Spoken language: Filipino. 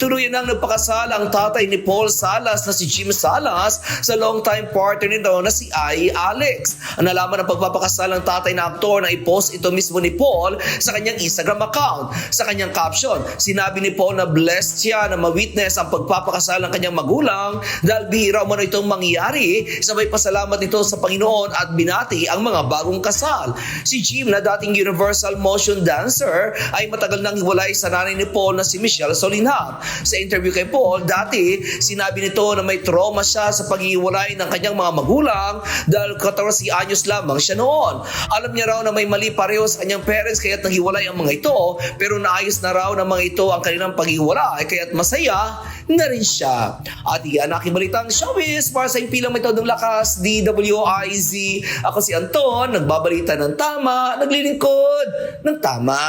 Tuluyan nang nagpakasal ang tatay ni Paul Salas na si Jim Salas sa long-time partner nito na si Ai Alex. Ang nalaman ng pagpapakasal ng tatay na aktor na i-post ito mismo ni Paul sa kanyang Instagram account. Sa kanyang caption, sinabi ni Paul na blessed siya na ma-witness ang pagpapakasal ng kanyang magulang dahil bihira na itong mangyayari. Sabay pasalamat nito sa Panginoon at binati ang mga bagong kasal. Si Jim na dating Universal Motion Dancer ay matagal nang hiwalay sa nanay ni Paul na si Michelle Solinhap. Sa interview kay Paul, dati sinabi nito na may trauma siya sa paghiwalay ng kanyang mga magulang dahil 14 anyos lamang siya noon. Alam niya raw na may mali pareho sa kanyang parents kaya't naghiwalay ang mga ito pero naayos na raw ng mga ito ang kanilang paghiwalay kaya't masaya na rin siya. At iyan aking balitang showbiz para sa impilang may todong lakas DWIZ. Ako si Anton, nagbabalita ng tama, naglilingkod ng tama.